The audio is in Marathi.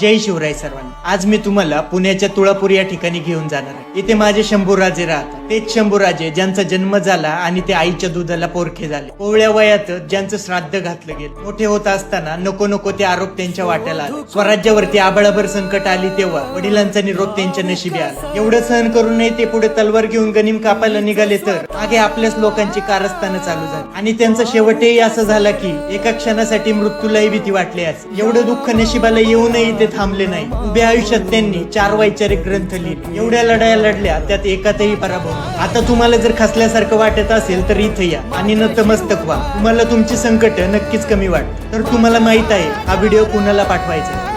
जय शिवराय सर्वांना. आज मी तुम्हाला पुण्याच्या तुळापूर या ठिकाणी घेऊन जाणार आहे. इथे माझे शंभूराजे राहतात. तेच शंभूराजे ज्यांचा जन्म झाला आणि ते आईच्या दुधाला पोरखे झाले. कोवळ्या वयातच ज्यांचं श्राद्ध घातलं गेलं. मोठे होत असताना नको नको ते आरोप त्यांच्या वाट्याला आले. स्वराज्यावरती आबळाभर संकट आली तेव्हा वडिलांचा निरोप त्यांच्या नशिबी आला. एवढं सहन करूनही ते पुढे तलवार घेऊन गनिम कापायला निघाले तर मागे आपल्याच लोकांची कारस्थानं चालू झाली. आणि त्यांचा शेवटही असं झाला की एका क्षणासाठी मृत्यूलाही भीती वाटली असेल. एवढं दुःख नशिबाला येऊनही ते थांबले नाही. उभ्या आयुष्यात त्यांनी चार वैचारिक ग्रंथ लिहिले. एवढ्या लढाया लढल्या त्यात एकातही पराभव आता तुम्हाला जर खसल्यासारखं वाटत असेल तर इथे या. आणि नतमस्तक व्हा. तुम्हाला तुमची संकट नक्कीच कमी वाट तर तुम्हाला माहीत आहे हा व्हिडिओ कुणाला पाठवायचा